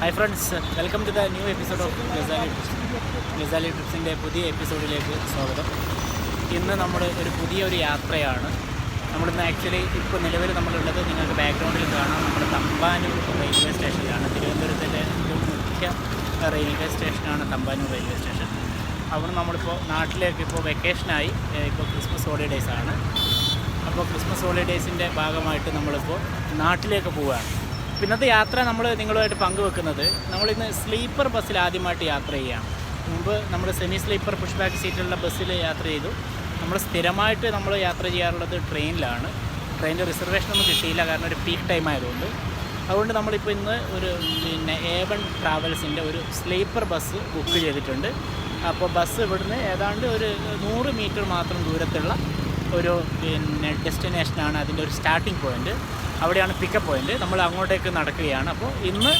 Hi friends welcome to the new episode of Gazali trips Gazali ട്രിപ്സിന്റെ പുതിയ എപ്പിസോഡിലേക്ക് സ്വാഗതം. ഇന്ന് നമ്മൾ ഒരു പുതിയ ഒരു യാത്രയാണ്. നമ്മളിന്ന് ആക്ച്വലി ഇപ്പോൾ നിലവിൽ നമ്മളുള്ളത് നിങ്ങൾക്ക് ബാക്ക്ഗ്രൗണ്ടിൽ കാണാം. നമ്മുടെ തമ്പാനൂർ റെയിൽവേ സ്റ്റേഷനിലാണ് തിരുവനന്തപുരത്തിന്റെ ഒരു മുഖ്യ റെയിൽവേ സ്റ്റേഷനാണ് തമ്പാനൂർ റെയിൽവേ സ്റ്റേഷൻ അവിടെ നമ്മളിപ്പോൾ നാട്ടിലേക്ക് ഇപ്പോൾ വെക്കേഷനായി ഇപ്പോൾ ക്രിസ്മസ് ഹോളിഡേയ്സ് ആണ്. അപ്പോൾ ക്രിസ്മസ് ഹോളിഡേയ്സിന്റെ ഭാഗമായിട്ട് നമ്മളിപ്പോൾ നാട്ടിലേക്ക് പോവുകയാണ്. ഇന്നത്തെ യാത്ര നമ്മൾ നിങ്ങളുമായിട്ട് പങ്കുവെക്കുന്നത്. നമ്മളിന്ന് സ്ലീപ്പർ ബസ്സിൽ ആദ്യമായിട്ട് യാത്ര ചെയ്യുകയാണ് മുമ്പ് നമ്മൾ സെമി സ്ലീപ്പർ പുഷ് ബാക്ക് സീറ്റുള്ള ബസ്സിൽ യാത്ര ചെയ്തു. നമ്മൾ സ്ഥിരമായിട്ട് നമ്മൾ യാത്ര ചെയ്യാറുള്ളത് ട്രെയിനിലാണ്. ട്രെയിനിന്റെ റിസർവേഷൻ ഒന്നും കിട്ടിയില്ല കാരണം ഒരു പീക്ക് ടൈം ആയതുകൊണ്ട്. അതുകൊണ്ട് നമ്മളിപ്പോൾ ഇന്ന് ഒരു പിന്നെ എ വൺ ട്രാവൽസിന്റെ ഒരു സ്ലീപ്പർ ബസ് ബുക്ക് ചെയ്തിട്ടുണ്ട്. അപ്പോൾ ബസ് ഇവിടുന്ന് ഏതാണ്ട് ഒരു നൂറ് മീറ്റർ മാത്രം ദൂരത്തുള്ള ഒരു പിന്നെ ഡെസ്റ്റിനേഷനാണ് അതിന്റെ ഒരു സ്റ്റാർട്ടിംഗ് പോയിന്റ് അവിടെയാണ് പിക്കപ്പ് പോയിന്റ് നമ്മൾ അങ്ങോട്ടേക്ക് നടക്കുകയാണ്. അപ്പോൾ ഇന്ന്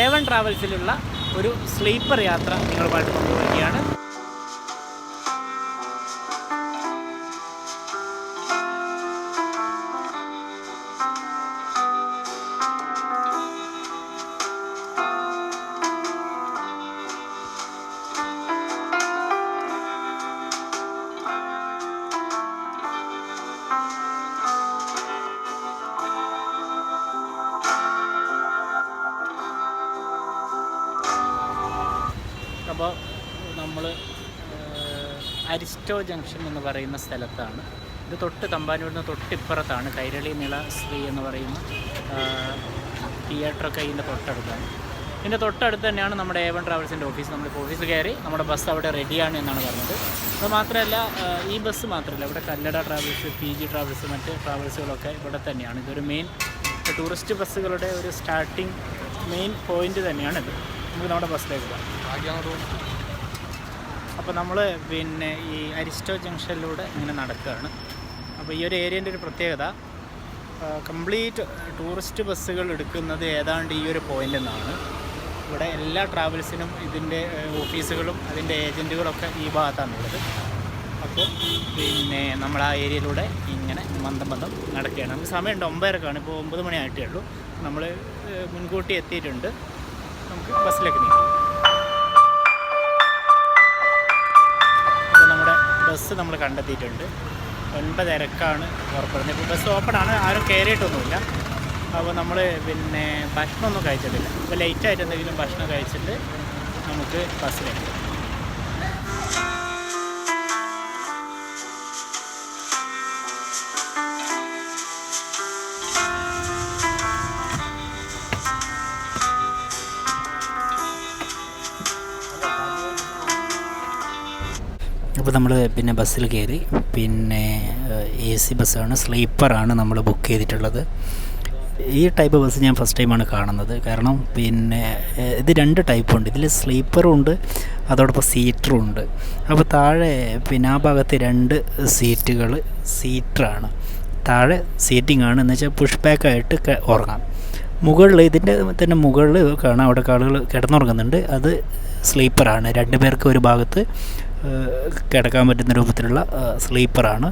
എ വൺ ട്രാവൽസിലുള്ള ഒരു സ്ലീപ്പർ യാത്ര നിങ്ങളുമായിട്ട് പങ്കുവയ്ക്കുകയാണ്. അരിസ്റ്റോ ജംഗ്ഷൻ എന്ന് പറയുന്ന സ്ഥലത്താണ്. ഇത് തൊട്ട് തമ്പാനൂരിന് തൊട്ടിപ്പുറത്താണ്. കൈരളി നിള ശ്രീ എന്ന് പറയുന്ന തിയേറ്ററൊക്കെ ഇതിന്റെ തൊട്ടടുത്താണ്. ഇതിന്റെ തൊട്ടടുത്ത് തന്നെയാണ് നമ്മുടെ എ വൺ ട്രാവൽസിന്റെ ഓഫീസ് നമ്മളിപ്പോൾ ഓഫീസ് കയറി നമ്മുടെ ബസ് അവിടെ റെഡിയാണ് എന്നാണ് പറഞ്ഞത്. അത് മാത്രമല്ല ഈ ബസ് മാത്രമല്ല ഇവിടെ Kallada travels P G travels മറ്റ് ട്രാവൽസുകളൊക്കെ ഇവിടെ തന്നെയാണ്. ഇതൊരു മെയിൻ ടൂറിസ്റ്റ് ബസ്സുകളുടെ ഒരു സ്റ്റാർട്ടിങ് മെയിൻ പോയിന്റ് തന്നെയാണിത്. നമുക്ക് നമ്മുടെ ബസ്സിലേക്ക് പോകാം. അപ്പോൾ നമ്മൾ പിന്നെ ഈ അരിസ്റ്റോ ജംഗ്ഷനിലൂടെ ഇങ്ങനെ നടക്കുകയാണ്. അപ്പോൾ ഈ ഒരു ഏരിയന്റെ ഒരു പ്രത്യേകത കംപ്ലീറ്റ് ടൂറിസ്റ്റ് ബസ്സുകൾ എടുക്കുന്നത് ഏതാണ്ട് ഈ ഒരു പോയിന്റിൽ നിന്നാണ് ഇവിടെ എല്ലാ ട്രാവൽസിനും ഇതിന്റെ ഓഫീസുകളും അതിന്റെ ഏജന്റുകളൊക്കെ ഈ ഭാഗത്താണുള്ളത്. അപ്പോൾ പിന്നെ നമ്മൾ ആ ഏരിയയിലൂടെ ഇങ്ങനെ മന്ദം മന്ദം നടക്കുകയാണ്. നമുക്ക് സമയമുണ്ട് ഒമ്പതരക്കാണ്. ഇപ്പോൾ ഒമ്പത് മണി ആയിട്ടേ ഉള്ളൂ നമ്മൾ മുൻകൂട്ടി എത്തിയിട്ടുണ്ട്. നമുക്ക് ബസ്സിലേക്ക് നീങ്ങാം. ബസ് നമ്മൾ കണ്ടെത്തിയിട്ടുണ്ട്. ഒൻപതരക്കാണ് പുറപ്പെടുന്നത്. ഇപ്പോൾ ബസ് ഓപ്പൺ ആണ് ആരും കയറിയിട്ടൊന്നുമില്ല അപ്പോൾ നമ്മൾ പിന്നെ ഭക്ഷണമൊന്നും കഴിച്ചിട്ടില്ല. ഇപ്പോൾ ലേറ്റായിട്ട് എന്തെങ്കിലും ഭക്ഷണം കഴിച്ചിട്ട് നമുക്ക് ബസ്സിലേക്ക് അപ്പോൾ നമ്മൾ പിന്നെ ബസ്സിൽ കയറി പിന്നെ എ സി ബസ്സാണ് സ്ലീപ്പറാണ് നമ്മൾ ബുക്ക് ചെയ്തിട്ടുള്ളത്. ഈ ടൈപ്പ് ബസ് ഞാൻ ഫസ്റ്റ് ടൈമാണ് കാണുന്നത്. കാരണം പിന്നെ ഇത് രണ്ട് ടൈപ്പ് ഉണ്ട് ഇതിൽ സ്ലീപ്പറും ഉണ്ട് അതോടൊപ്പം സീറ്ററും ഉണ്ട് അപ്പോൾ താഴെ പിന്നെ ആ ഭാഗത്ത് രണ്ട് സീറ്റുകൾ സീറ്ററാണ്. താഴെ സീറ്റിംഗ് ആണ് എന്ന് വെച്ചാൽ പുഷ് ബാക്കായിട്ട് ഉറങ്ങാം. മുകളിൽ ഇതിന്റെ തന്നെ മുകളിൽ കാണാം. അവിടെ ആളുകൾ കിടന്നുറങ്ങുന്നുണ്ട്. അത് സ്ലീപ്പറാണ്. രണ്ട് പേർക്ക് ഒരു ഭാഗത്ത് കിടക്കാൻ പറ്റുന്ന രൂപത്തിലുള്ള സ്ലീപ്പറാണ്.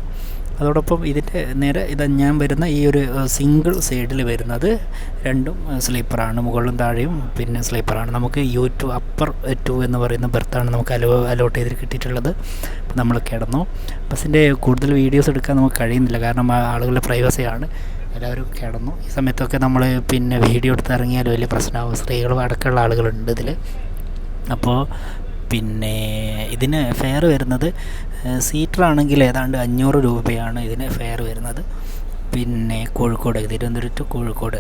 അതോടൊപ്പം ഇതിന്റെ നേരെ ഇത് ഞാൻ വരുന്ന ഈ ഒരു സിംഗിൾ സൈഡിൽ വരുന്നത് രണ്ടും സ്ലീപ്പറാണ്. മുകളിലും താഴെയും പിന്നെ സ്ലീപ്പറാണ്. നമുക്ക് യു ടു അപ്പർ ടു എന്ന് പറയുന്ന ബെർത്താണ് നമുക്ക് അലോ അലോട്ട് ചെയ്ത് കിട്ടിയിട്ടുള്ളത്. നമ്മൾ കിടന്നു. ബസ്സിന്റെ കൂടുതൽ വീഡിയോസ് എടുക്കാൻ നമുക്ക് കഴിയുന്നില്ല. കാരണം ആളുകളുടെ പ്രൈവസിയാണ്. എല്ലാവരും കിടന്നു. ഈ സമയത്തൊക്കെ നമ്മൾ പിന്നെ വീഡിയോ എടുത്തിറങ്ങിയാൽ വലിയ പ്രശ്നമാകും സ്ത്രീകളും അടക്കമുള്ള ആളുകളുണ്ട് ഇതിൽ. അപ്പോൾ പിന്നെ ഇതിന് ഫെയർ വരുന്നത് സീറ്ററാണെങ്കിൽ ഏതാണ്ട് അഞ്ഞൂറ് രൂപയാണ് ഇതിന് ഫെയർ വരുന്നത്. പിന്നെ കോഴിക്കോട് തിരുവനന്തപുരം ടു കോഴിക്കോട്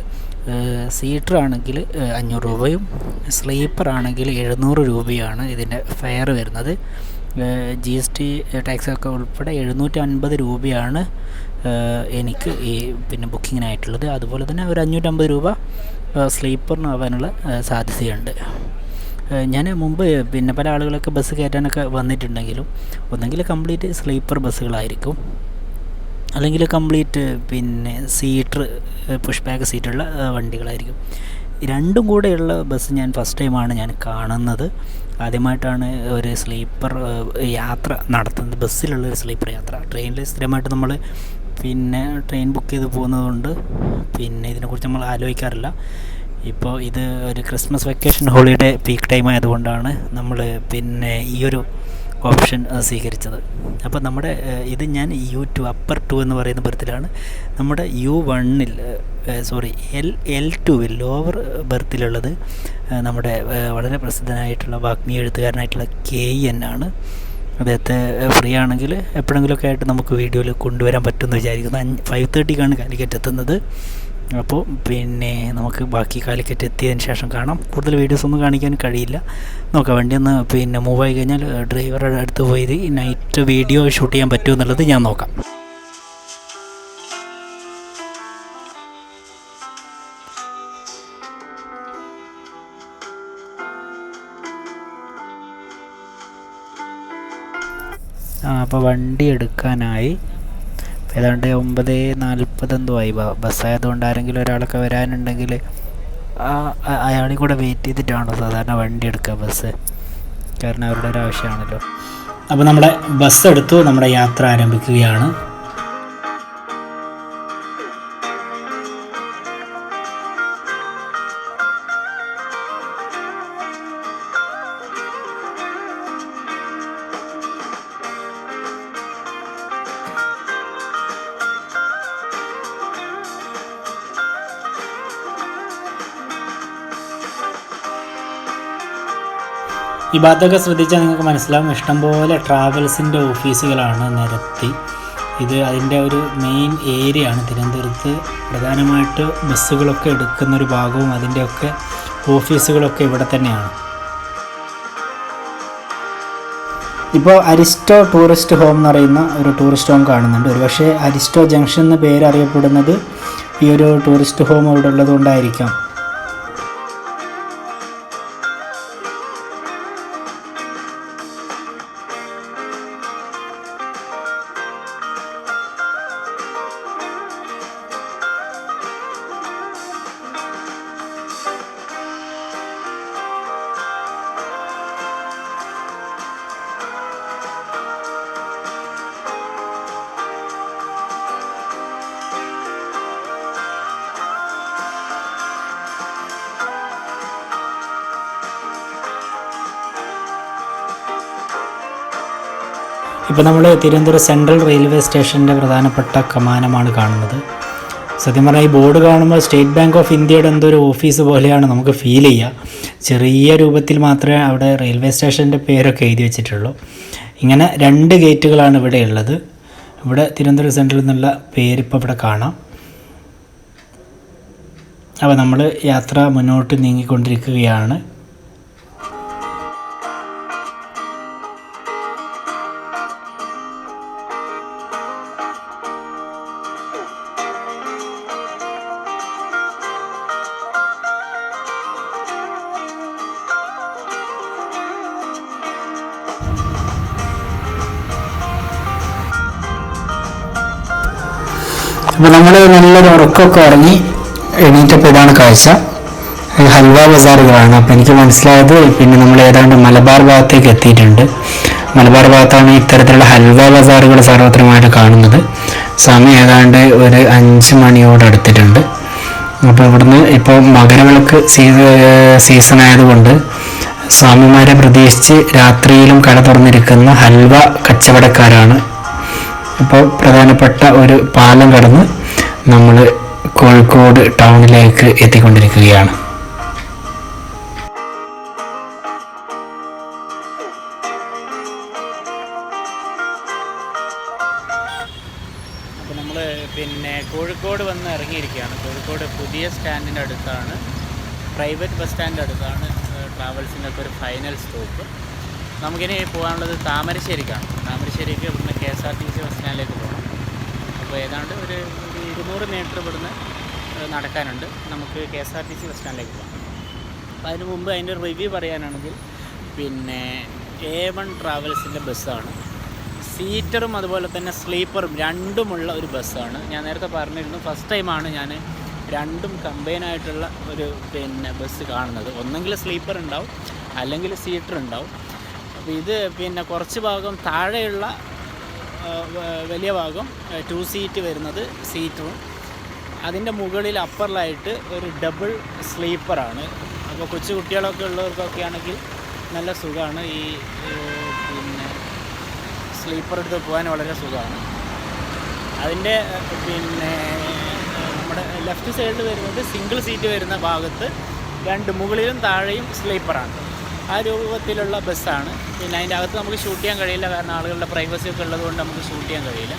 സീറ്റർ ആണെങ്കിൽ അഞ്ഞൂറ് രൂപയും സ്ലീപ്പർ ആണെങ്കിൽ എഴുന്നൂറ് രൂപയാണ് ഇതിന്റെ ഫെയർ വരുന്നത്. ജി എസ് ടി ടാക്സ് ഒക്കെ ഉൾപ്പെടെ എഴുന്നൂറ്റി അൻപത് രൂപയാണ് എനിക്ക് ഈ പിന്നെ ബുക്കിങ്ങിനായിട്ടുള്ളത് അതുപോലെ തന്നെ ഒരു അഞ്ഞൂറ്റമ്പത് രൂപ സ്ലീപ്പറിന് ആവാനുള്ള സാധ്യതയുണ്ട്. ഞാൻ മുമ്പ് പിന്നെ പല ആളുകളൊക്കെ ബസ് കയറ്റാനൊക്കെ വന്നിട്ടുണ്ടെങ്കിലും ഒന്നെങ്കിൽ കംപ്ലീറ്റ് സ്ലീപ്പർ ബസ്സുകളായിരിക്കും. അല്ലെങ്കിൽ കംപ്ലീറ്റ് പിന്നെ സീറ്റർ പുഷ് ബാക്ക് സീറ്റുള്ള വണ്ടികളായിരിക്കും. രണ്ടും കൂടെയുള്ള ബസ് ഞാൻ ഫസ്റ്റ് ടൈമാണ് ഞാൻ കാണുന്നത്. ആദ്യമായിട്ടാണ് ഒരു സ്ലീപ്പർ യാത്ര നടത്തുന്നത്. ബസ്സിലുള്ള ഒരു സ്ലീപ്പർ യാത്ര. ട്രെയിനിൽ സ്ഥിരമായിട്ട് നമ്മൾ പിന്നെ ട്രെയിൻ ബുക്ക് ചെയ്ത് പോകുന്നതുകൊണ്ട് പിന്നെ ഇതിനെക്കുറിച്ച് നമ്മൾ ആലോചിക്കാറില്ല. ഇപ്പോൾ ഇത് ഒരു Christmas vacation holiday peak time ആയതുകൊണ്ടാണ് നമ്മൾ പിന്നെ ഈ ഒരു ഓപ്ഷൻ സ്വീകരിച്ചത്. അപ്പോൾ നമ്മുടെ ഇത് ഞാൻ യു ടു അപ്പർ ടു എന്ന് പറയുന്ന ബർത്തിലാണ് നമ്മുടെ യു വണ്ണിൽ സോറി എൽ എൽ ടുവിൽ ലോവർ ബർത്തിലുള്ളത് നമ്മുടെ വളരെ പ്രസിദ്ധനായിട്ടുള്ള വാഗ്മി എഴുത്തുകാരനായിട്ടുള്ള കെ എൻ ആണ്. അദ്ദേഹത്തെ ഫ്രീ ആണെങ്കിൽ എപ്പോഴെങ്കിലുമൊക്കെ ആയിട്ട് നമുക്ക് വീഡിയോയിൽ കൊണ്ടുവരാൻ പറ്റുമെന്ന് വിചാരിക്കുന്നു. ഫൈവ് തേർട്ടിക്കാണ് കാലിക്കറ്റ് എത്തുന്നത്. അപ്പോൾ പിന്നെ നമുക്ക് ബാക്കി കാലിക്കറ്റ് എത്തിയതിന് ശേഷം കാണാം. കൂടുതൽ വീഡിയോസ് ഒന്നും കാണിക്കാൻ കഴിയില്ല. നോക്കാം വണ്ടി ഒന്ന് പിന്നെ മൂവ് ആയി കഴിഞ്ഞാൽ ഡ്രൈവറുടെ അടുത്ത് പോയി നൈറ്റ് വീഡിയോ ഷൂട്ട് ചെയ്യാൻ പറ്റുമോ എന്നുള്ളത് ഞാൻ നോക്കാം. അപ്പോൾ വണ്ടി എടുക്കാനായി ഏതാണ്ട് ഒമ്പത് നാൽപ്പത് എന്തോ ആയി. ബസ്സായതുകൊണ്ട് ആരെങ്കിലും ഒരാളൊക്കെ വരാനുണ്ടെങ്കിൽ അയാളെയും കൂടെ വെയിറ്റ് ചെയ്തിട്ടാണോ സാധാരണ വണ്ടി എടുക്കുക ബസ് കാരണം അവരുടെ ഒരു ആവശ്യമാണല്ലോ. അപ്പോൾ നമ്മുടെ ബസ് എടുത്തു നമ്മുടെ യാത്ര ആരംഭിക്കുകയാണ്. ഈ ഭാഗത്തൊക്കെ ശ്രദ്ധിച്ചാൽ നിങ്ങൾക്ക് മനസ്സിലാവും. ഇഷ്ടംപോലെ ട്രാവൽസിന്റെ ഓഫീസുകളാണ് നിരത്തി. ഇത് അതിന്റെ ഒരു മെയിൻ ഏരിയ ആണ് തിരുവനന്തപുരത്ത് പ്രധാനമായിട്ട് ബസ്സുകളൊക്കെ എടുക്കുന്ന ഒരു ഭാഗവും അതിന്റെയൊക്കെ ഓഫീസുകളൊക്കെ ഇവിടെ തന്നെയാണ്. ഇപ്പോൾ അരിസ്റ്റോ ടൂറിസ്റ്റ് ഹോം എന്ന് പറയുന്ന ഒരു ടൂറിസ്റ്റ് ഹോം കാണുന്നുണ്ട്. ഒരുപക്ഷെ അരിസ്റ്റോ ജംഗ്ഷൻ എന്ന പേര് അറിയപ്പെടുന്നത് ഈ ഒരു ടൂറിസ്റ്റ് ഹോം അവിടെ ഉള്ളത് ഇപ്പോൾ നമ്മൾ തിരുവനന്തപുരം സെൻട്രൽ റെയിൽവേ സ്റ്റേഷന്റെ പ്രധാനപ്പെട്ട കമാനമാണ് കാണുന്നത്. സത്യം പറഞ്ഞാൽ ഈ ബോർഡ് കാണുമ്പോൾ സ്റ്റേറ്റ് ബാങ്ക് ഓഫ് ഇന്ത്യയുടെ എന്തോ ഒരു ഓഫീസ് പോലെയാണ് നമുക്ക് ഫീൽ ചെയ്യുക ചെറിയ രൂപത്തിൽ മാത്രമേ അവിടെ റെയിൽവേ സ്റ്റേഷന്റെ പേരൊക്കെ എഴുതി വെച്ചിട്ടുള്ളൂ. ഇങ്ങനെ രണ്ട് ഗേറ്റുകളാണ് ഇവിടെ ഉള്ളത്. ഇവിടെ തിരുവനന്തപുരം സെൻട്രൽ എന്നുള്ള പേരിപ്പോൾ ഇവിടെ കാണാം. അപ്പോൾ നമ്മൾ യാത്ര മുന്നോട്ട് നീങ്ങിക്കൊണ്ടിരിക്കുകയാണ്. അപ്പോൾ നമ്മൾ നല്ലൊരു ഉറക്കമൊക്കെ ഇറങ്ങി എണീറ്റപ്പോൾ ഇതാണ് കാഴ്ച. ഹൽവ ബസാറുകളാണ്. അപ്പോൾ എനിക്ക് മനസ്സിലായത് പിന്നെ നമ്മൾ ഏതാണ്ട് മലബാർ ഭാഗത്തേക്ക് എത്തിയിട്ടുണ്ട്. മലബാർ ഭാഗത്താണ് ഇത്തരത്തിലുള്ള ഹൽവ ബസാറുകൾ സർവത്രമായിട്ട് കാണുന്നത്. സമയം ഏതാണ്ട് ഒരു അഞ്ച് മണിയോട് അടുത്തിട്ടുണ്ട്. അപ്പോൾ ഇവിടുന്ന് ഇപ്പോൾ മകരവിളക്ക് സീസ സീസൺ ആയതുകൊണ്ട് സ്വാമിമാരെ പ്രതീക്ഷിച്ച് രാത്രിയിലും കട തുറന്നിരിക്കുന്ന ഹൽവ കച്ചവടക്കാരാണ് ഇപ്പോൾ പ്രധാനപ്പെട്ട ഒരു പാലം കടന്ന് നമ്മൾ കോഴിക്കോട് ടൗണിലേക്ക് എത്തിക്കൊണ്ടിരിക്കുകയാണ്. പോകാനുള്ളത് താമരശ്ശേരിക്കാണ്. താമരശ്ശേരിക്ക് ഇവിടുന്ന് K S R T C bus സ്റ്റാൻഡിലേക്ക് പോകണം. അപ്പോൾ ഏതാണ്ട് ഒരു ഇരുന്നൂറ് മീറ്റർ ഇവിടുന്ന് നടക്കാനുണ്ട്. നമുക്ക് K S R T C bus സ്റ്റാൻഡിലേക്ക് പോകാം. അപ്പോൾ അതിന് മുമ്പ് അതിന്റെ റിവ്യൂ പറയാനാണെങ്കിൽ പിന്നെ എ വൺ ട്രാവൽസിന്റെ ബസ്സാണ്. സീറ്ററും അതുപോലെ തന്നെ സ്ലീപ്പറും രണ്ടുമുള്ള ഒരു ബസ്സാണ്. ഞാൻ നേരത്തെ പറഞ്ഞിരുന്നു ഫസ്റ്റ് ടൈമാണ് ഞാൻ രണ്ടും കമ്പൈനായിട്ടുള്ള ഒരു പിന്നെ ബസ് കാണുന്നത്. ഒന്നെങ്കിൽ സ്ലീപ്പർ ഉണ്ടാവും അല്ലെങ്കിൽ സീറ്റർ ഉണ്ടാവും. അപ്പോൾ ഇത് പിന്നെ കുറച്ച് ഭാഗം താഴെയുള്ള വലിയ ഭാഗം ടു സീറ്റ് വരുന്നത് സീറ്ററും അതിന്റെ മുകളിൽ അപ്പറിലായിട്ട് ഒരു ഡബിൾ സ്ലീപ്പറാണ് അപ്പോൾ കൊച്ചു കുട്ടികളൊക്കെ ഉള്ളവർക്കൊക്കെ ആണെങ്കിൽ നല്ല സുഖമാണ്. ഈ പിന്നെ സ്ലീപ്പർ എടുത്ത് പോകാൻ വളരെ സുഖമാണ്. അതിന്റെ പിന്നെ നമ്മുടെ ലെഫ്റ്റ് സൈഡിൽ വരുന്നത് സിംഗിൾ സീറ്റ് വരുന്ന ഭാഗത്ത് രണ്ട് മുകളിലും താഴെയും സ്ലീപ്പറാണ് ആ രൂപത്തിലുള്ള ബസ്സാണ്. പിന്നെ അതിന്റെ അകത്ത് നമുക്ക് ഷൂട്ട് ചെയ്യാൻ കഴിയില്ല. കാരണം ആളുകളുടെ പ്രൈവസി ഒക്കെ ഉള്ളതുകൊണ്ട് നമുക്ക് ഷൂട്ട് ചെയ്യാൻ കഴിയില്ല.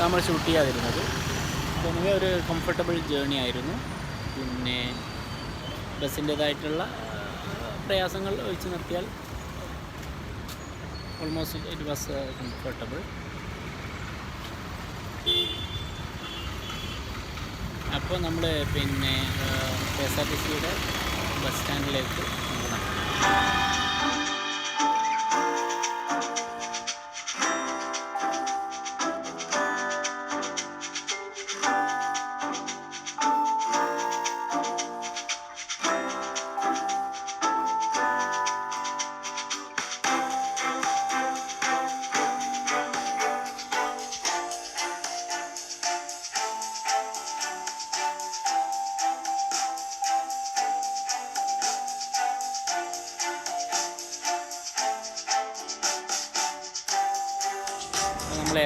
നമ്മൾ ഷൂട്ട് ചെയ്യാതിരുന്നത്. പൊതുവെ ഒരു കംഫർട്ടബിൾ ജേണി ആയിരുന്നു. പിന്നെ ബസ്സിന്റേതായിട്ടുള്ള പ്രയാസങ്ങൾ ഒഴിച്ച് നിർത്തിയാൽ ഓൾമോസ്റ്റ് ഇറ്റ് വാസ് കംഫർട്ടബിൾ അപ്പോൾ നമ്മൾ പിന്നെ കെ എസ് ആർ ടി സിയുടെ ബസ് സ്റ്റാൻഡിലേക്ക് Thank you.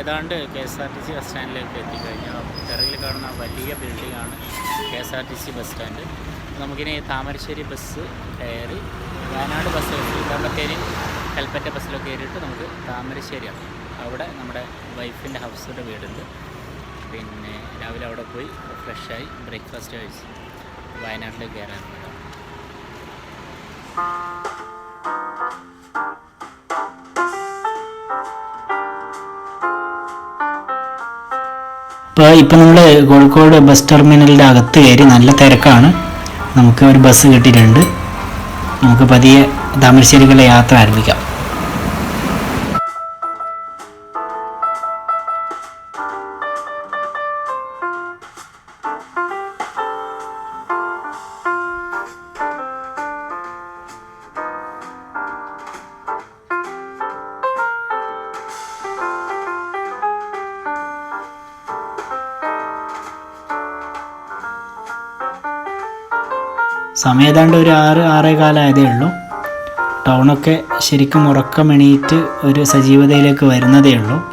ഏതാണ്ട് K S R T C bus സ്റ്റാൻഡിലേക്ക് എത്തിക്കഴിഞ്ഞു. പിറകിൽ കാണുന്ന വലിയ ബിൽഡിംഗ് ആണ് K S R T C bus stand നമുക്കിനി താമരശ്ശേരി ബസ് കയറി വയനാട് ബസ് കയറി കൽപ്പറ്റ ബസ്സിലൊക്കെ കയറിയിട്ട് നമുക്ക് താമരശ്ശേരിയാണ് അവിടെ നമ്മുടെ വൈഫിന്റെ ഹൗസിന്റെ വീടുണ്ട്. പിന്നെ രാവിലെ അവിടെ പോയി ഫ്രഷായി ബ്രേക്ക്ഫാസ്റ്റ് കഴിച്ച് വയനാട്ടിലേക്ക് കയറാൻ ഇപ്പോൾ ഇപ്പം നമ്മൾ കോഴിക്കോട് ബസ് ടെർമിനലിന്റെ അകത്ത് കയറി നല്ല തിരക്കാണ്. നമുക്ക് ഒരു ബസ് കിട്ടിയിട്ടുണ്ട്. നമുക്ക് പതിയെ താമരശ്ശേരിക്കുള്ള യാത്ര ആരംഭിക്കാം. സമയം ഏതാണ്ട് ഒരു ആറ് ആറേ കാലമായതേ ഉള്ളൂ. ടൗണൊക്കെ ശരിക്കും ഉറക്കമെണീറ്റ് ഒരു സജീവതയിലേക്ക് വരുന്നതേ ഉള്ളൂ.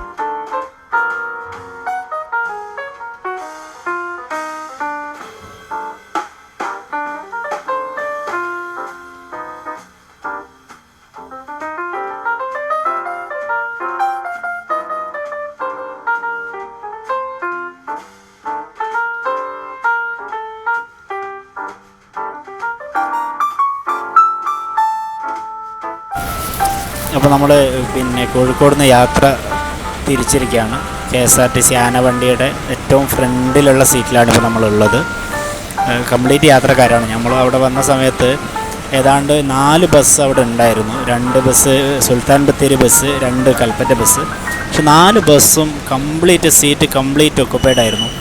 നമ്മൾ പിന്നെ കോഴിക്കോട് നിന്ന് യാത്ര തിരിച്ചിരിക്കുകയാണ്. K S R T C ആനവണ്ടിയുടെ ഏറ്റവും ഫ്രണ്ടിലുള്ള സീറ്റിലാണ് ഇപ്പോൾ നമ്മളുള്ളത്. കംപ്ലീറ്റ് യാത്രക്കാരാണ്. നമ്മൾ അവിടെ വന്ന സമയത്ത് ഏതാണ്ട് നാല് ബസ് അവിടെ ഉണ്ടായിരുന്നു. രണ്ട് ബസ് സുൽത്താൻ ബത്തേരി ബസ് രണ്ട് കൽപ്പറ്റ ബസ്. പക്ഷെ നാല് ബസ്സും കംപ്ലീറ്റ് സീറ്റ് കംപ്ലീറ്റ് ഒക്കുപ്പൈഡ് ആയിരുന്നു.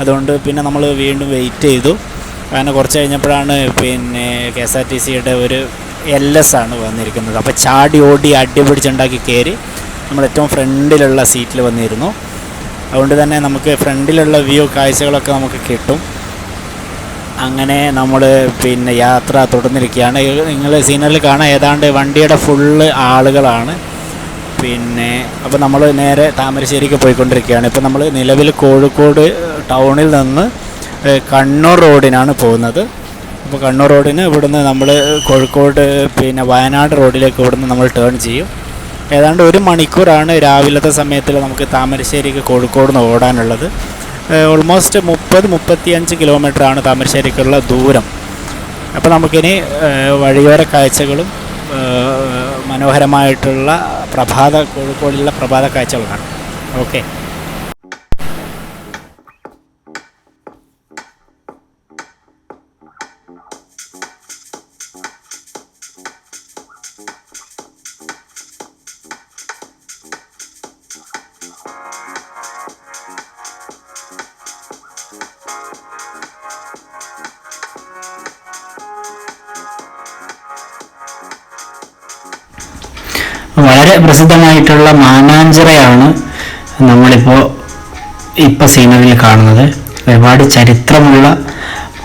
അതുകൊണ്ട് പിന്നെ നമ്മൾ വീണ്ടും വെയിറ്റ് ചെയ്തു. അങ്ങനെ കുറച്ച് കഴിഞ്ഞപ്പോഴാണ് പിന്നെ കെ എസ് ആർ ടി സിയുടെ ഒരു എൽ എസ് ആണ് വന്നിരിക്കുന്നത്. അപ്പോൾ ചാടി ഓടി അടി പിടിച്ചുണ്ടാക്കി കയറി നമ്മൾ ഏറ്റവും ഫ്രണ്ടിലുള്ള സീറ്റിൽ വന്നിരുന്നു. അതുകൊണ്ട് തന്നെ നമുക്ക് ഫ്രണ്ടിലുള്ള വ്യൂ കാഴ്ചകളൊക്കെ നമുക്ക് കിട്ടും. അങ്ങനെ നമ്മൾ പിന്നെ യാത്ര തുടർന്നിരിക്കുകയാണ്. നിങ്ങൾ സീനറിൽ കാണാൻ ഏതാണ്ട് വണ്ടിയുടെ ഫുള്ള് ആളുകളാണ്. പിന്നെ അപ്പോൾ നമ്മൾ നേരെ താമരശ്ശേരിക്ക് പോയിക്കൊണ്ടിരിക്കുകയാണ്. ഇപ്പോൾ നമ്മൾ നിലവിൽ കോഴിക്കോട് ടൗണിൽ നിന്ന് കണ്ണൂർ റോഡിനാണ് പോകുന്നത്. അപ്പോൾ കണ്ണൂർ റോഡിന് ഇവിടുന്ന് നമ്മൾ കോഴിക്കോട് പിന്നെ വയനാട് റോഡിലേക്ക് ഇവിടുന്ന് നമ്മൾ ടേൺ ചെയ്യും. ഏതാണ്ട് ഒരു മണിക്കൂറാണ് രാവിലത്തെ സമയത്തിൽ നമുക്ക് താമരശ്ശേരിക്ക് കോഴിക്കോട് നിന്ന് ഓടാനുള്ളത്. ഓൾമോസ്റ്റ് മുപ്പത് മുപ്പത്തിയഞ്ച് കിലോമീറ്ററാണ് താമരശ്ശേരിക്കുള്ള ദൂരം. അപ്പോൾ നമുക്കിനി വഴിയോര കാഴ്ചകളും മനോഹരമായിട്ടുള്ള പ്രഭാത കോഴിക്കോടിലുള്ള പ്രഭാത കാഴ്ചകളാണ്. ഓക്കെ. പ്രസിദ്ധമായിട്ടുള്ള മാനാഞ്ചിറയാണ് നമ്മളിപ്പോൾ ഇപ്പോൾ സീനറിൽ കാണുന്നത്. ഒരുപാട് ചരിത്രമുള്ള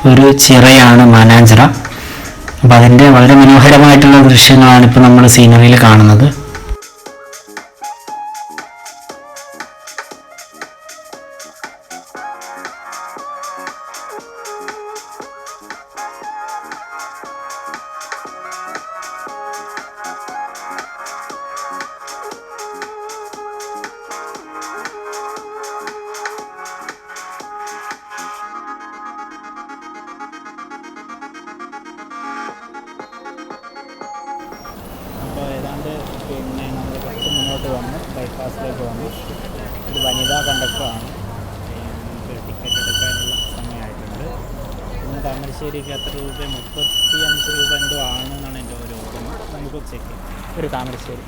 ഒരു ചിറയാണ് മാനാഞ്ചിറ. അപ്പോൾ അതിന്റെ വളരെ മനോഹരമായിട്ടുള്ള ദൃശ്യങ്ങളാണ് ഇപ്പോൾ നമ്മൾ സീനറിയിൽ കാണുന്നത്. മുന്നോട്ട് വന്ന് ബൈപ്പാസിലേക്ക് വന്ന്. ഒരു വനിതാ കണ്ടക്ടറാണ്. നമുക്ക് ടിക്കറ്റ് എടുക്കാനുള്ള സമയമായിട്ടുണ്ട്. ഇന്ന് താമരശ്ശേരിക്ക് എത്ര രൂപ മുപ്പത്തി അഞ്ച് രൂപ എന്തോ ആണെന്നാണ് എന്റെ ഒരു ഓർമ്മ. നമുക്ക് ചെക്ക് ചെയ്യാം. ഒരു താമരശ്ശേരി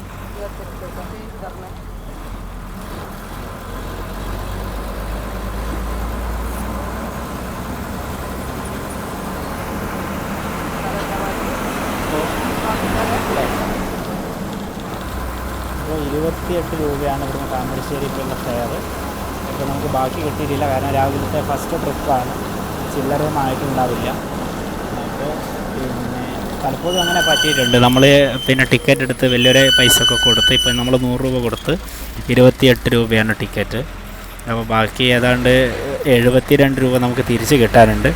അപ്പോൾ ഇരുപത്തിയെട്ട് രൂപയാണ് ഇവിടുന്ന് താമരശ്ശേരിക്കുള്ള ഫെയർ ഇപ്പോൾ നമുക്ക് ബാക്കി കിട്ടിയിട്ടില്ല. കാരണം രാവിലത്തെ ഫസ്റ്റ് ട്രിപ്പാണ്. ചില്ലറയും ആയിട്ടുണ്ടാവില്ല അപ്പോൾ പിന്നെ പലപ്പോഴും അങ്ങനെ പറ്റിയിട്ടുണ്ട്. നമ്മൾ പിന്നെ ടിക്കറ്റ് എടുത്ത് വലിയൊരു പൈസ ഒക്കെ കൊടുത്ത് ഇപ്പം നമ്മൾ നൂറ് രൂപ കൊടുത്ത് ഇരുപത്തിയെട്ട് രൂപയാണ് ടിക്കറ്റ്. അപ്പോൾ ബാക്കി ഏതാണ്ട് എഴുപത്തിരണ്ട് രൂപ നമുക്ക് തിരിച്ച് കിട്ടാനുണ്ട്.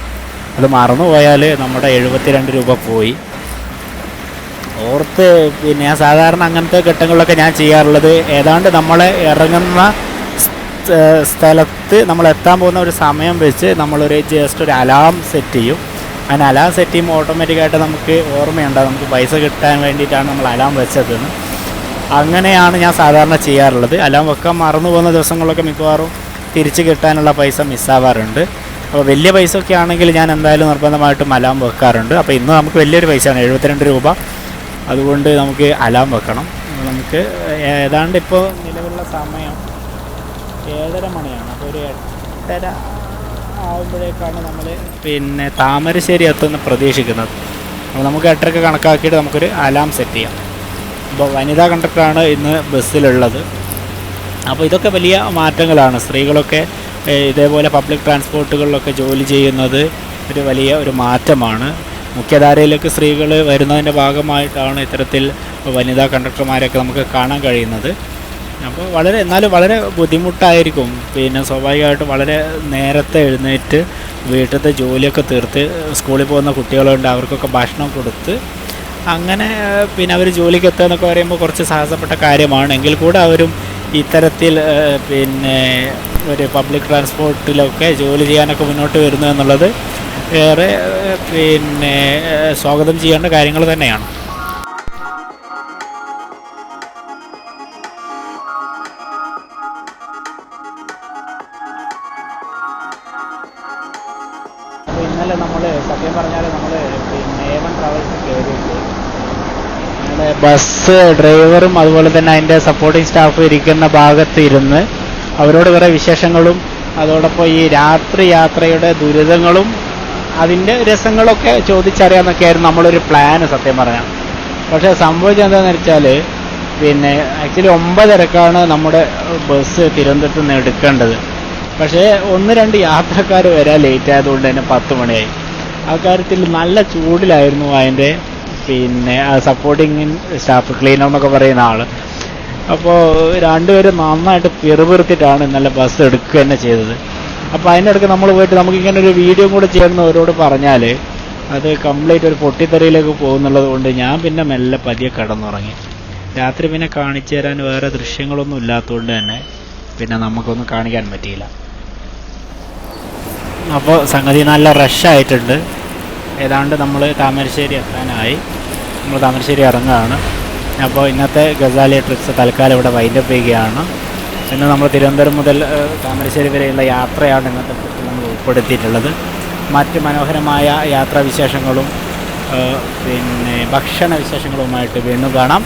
അത് മറന്നു പോയാൽ നമ്മുടെ എഴുപത്തിരണ്ട് രൂപ പോയി. ഓർത്ത് പിന്നെ ഞാൻ സാധാരണ അങ്ങനത്തെ ഘട്ടങ്ങളിലൊക്കെ ഞാൻ ചെയ്യാറുള്ളത്. ഏതാണ്ട് നമ്മൾ ഇറങ്ങുന്ന സ്ഥലത്ത് നമ്മൾ എത്താൻ പോകുന്ന ഒരു സമയം വെച്ച് നമ്മളൊരു ജസ്റ്റ് ഒരു അലാം സെറ്റ് ചെയ്യും. അങ്ങനെ അലാം സെറ്റ് ചെയ്യുമ്പോൾ ഓട്ടോമാറ്റിക്കായിട്ട് നമുക്ക് ഓർമ്മയുണ്ടാകും നമുക്ക് പൈസ കിട്ടാൻ വേണ്ടിയിട്ടാണ് നമ്മൾ അലാം വെച്ചതെന്ന്. അങ്ങനെയാണ് ഞാൻ സാധാരണ ചെയ്യാറുള്ളത്. അലാം വെക്കാൻ മറന്നു പോകുന്ന ദിവസങ്ങളിലൊക്കെ മിക്കവാറും തിരിച്ച് കിട്ടാനുള്ള പൈസ മിസ്സാവാറുണ്ട് അപ്പോൾ വലിയ പൈസ ഒക്കെ ആണെങ്കിൽ ഞാൻ എന്തായാലും നിർബന്ധമായിട്ടും അലാം വെക്കാറുണ്ട്. അപ്പോൾ ഇന്ന് നമുക്ക് വലിയൊരു പൈസയാണ്. എഴുപത്തിരണ്ട് രൂപ. അതുകൊണ്ട് നമുക്ക് അലാം വെക്കണം. നമുക്ക് ഏതാണ്ട് ഇപ്പോൾ നിലവിലുള്ള സമയം ഏഴര മണിയാണ്. അപ്പോൾ ഒരു എട്ടര ആകുമ്പോഴേക്കാണ് നമ്മൾ പിന്നെ താമരശ്ശേരി എത്തുന്ന പ്രതീക്ഷിക്കുന്നത്. അപ്പോൾ നമുക്ക് എട്ടരക്ക് കണക്കാക്കിയിട്ട് നമുക്കൊരു അലാം സെറ്റ് ചെയ്യാം. അപ്പോൾ വനിതാ കണ്ടക്ടറാണ് ഇന്ന് ബസ്സിലുള്ളത്. അപ്പോൾ ഇതൊക്കെ വലിയ മാറ്റങ്ങളാണ്. സ്ത്രീകളൊക്കെ ഇതേപോലെ പബ്ലിക് ട്രാൻസ്പോർട്ടുകളിലൊക്കെ ജോലി ചെയ്യുന്നത് ഒരു വലിയ ഒരു മാറ്റമാണ്. മുഖ്യധാരയിലേക്ക് സ്ത്രീകൾ വരുന്നതിന്റെ ഭാഗമായിട്ടാണ് ഇത്തരത്തിൽ വനിതാ കണ്ടക്ടർമാരെയൊക്കെ നമുക്ക് കാണാൻ കഴിയുന്നത്. അപ്പോൾ വളരെ എന്നാലും വളരെ ബുദ്ധിമുട്ടായിരിക്കും. പിന്നെ സ്വാഭാവികമായിട്ടും വളരെ നേരത്തെ എഴുന്നേറ്റ് വീട്ടിലത്തെ ജോലിയൊക്കെ തീർത്ത് സ്കൂളിൽ പോകുന്ന കുട്ടികളുണ്ട് അവർക്കൊക്കെ ഭക്ഷണം കൊടുത്ത് അങ്ങനെ പിന്നെ അവർ ജോലിക്ക് എത്തുക എന്നൊക്കെ പറയുമ്പോൾ കുറച്ച് സാഹസപ്പെട്ട കാര്യമാണ്. എങ്കിൽ കൂടെ അവരും ഇത്തരത്തിൽ പിന്നെ ഒരു പബ്ലിക് ട്രാൻസ്പോർട്ടിലൊക്കെ ജോലി ചെയ്യാനൊക്കെ മുന്നോട്ട് വരുന്നു എന്നുള്ളത് ഏറെ പിന്നെ സ്വാഗതം ചെയ്യേണ്ട കാര്യങ്ങൾ തന്നെയാണ്. ഇന്നലെ നമ്മൾ സത്യം പറഞ്ഞാൽ നമ്മൾ പിന്നെ എ വൺ ട്രാവൽസ് കയറിയിട്ട് ബസ് ഡ്രൈവറും അതുപോലെ തന്നെ അതിന്റെ സപ്പോർട്ടിംഗ് സ്റ്റാഫ് ഇരിക്കുന്ന ഭാഗത്ത് ഇരുന്ന് അവരോട് കുറേ വിശേഷങ്ങളും അതോടൊപ്പം ഈ രാത്രി യാത്രയുടെ ദുരിതങ്ങളും അതിന്റെ രസങ്ങളൊക്കെ ചോദിച്ചറിയാന്നൊക്കെ ആയിരുന്നു നമ്മളൊരു പ്ലാന് സത്യം പറഞ്ഞാൽ പക്ഷെ സംഭവിച്ചത് എന്താണെന്ന് വെച്ചാൽ പിന്നെ ആക്ച്വലി ഒമ്പതരക്കാണ് നമ്മുടെ ബസ് തിരുവനന്തപുരത്ത് നിന്ന് എടുക്കേണ്ടത്. പക്ഷേ ഒന്ന് രണ്ട് യാത്രക്കാർ വരാൻ ലേറ്റ് ആയതുകൊണ്ട് തന്നെ പത്ത് മണിയായി. ആ കാര്യത്തിൽ നല്ല ചൂടിലായിരുന്നു അതിന്റെ പിന്നെ സപ്പോർട്ടിങ് സ്റ്റാഫ് ക്ലീനർ എന്നൊക്കെ പറയുന്ന ആൾ അപ്പോൾ രണ്ടുപേരും നന്നായിട്ട് പിറുപിറുത്തിട്ടാണ് നല്ല ബസ് എടുക്കുക തന്നെ ചെയ്തത്. അപ്പോൾ അതിനിടയ്ക്ക് നമ്മൾ പോയിട്ട് നമുക്ക് ഇങ്ങനെ ഒരു വീഡിയോ കൂടെ ചെയ്യണമെന്ന് അവരോട് പറഞ്ഞാൽ അത് കംപ്ലീറ്റ് ഒരു പൊട്ടിത്തെറിയിലേക്ക് പോകുന്നുള്ളത് കൊണ്ട് ഞാൻ പിന്നെ മെല്ലെ പതിയെ കിടന്നുറങ്ങി. രാത്രി പിന്നെ കാണിച്ചു തരാൻ വേറെ ദൃശ്യങ്ങളൊന്നും ഇല്ലാത്തതുകൊണ്ട് തന്നെ പിന്നെ നമുക്കൊന്നും കാണിക്കാൻ പറ്റിയില്ല. അപ്പോൾ സംഗതി നല്ല റഷായിട്ടുണ്ട് ഏതാണ്ട് നമ്മൾ താമരശ്ശേരി എത്താനായി. നമ്മൾ താമരശ്ശേരി ഇറങ്ങുകയാണ്. അപ്പോൾ ഇന്നത്തെ ഗസാലി ട്രിപ്സ് തൽക്കാലം ഇവിടെ വൈൻഡപ്പ് ചെയ്യുകയാണ്. ഇന്ന് നമ്മൾ തിരുവനന്തപുരം മുതൽ താമരശ്ശേരി വരെയുള്ള യാത്രയാണ് ഇന്നത്തെ നമ്മൾ ഉൾപ്പെടുത്തിയിട്ടുള്ളത്. മറ്റ് മനോഹരമായ യാത്രാവിശേഷങ്ങളും പിന്നെ ഭക്ഷണ വിശേഷങ്ങളുമായിട്ട് വീണ്ടും കാണാം.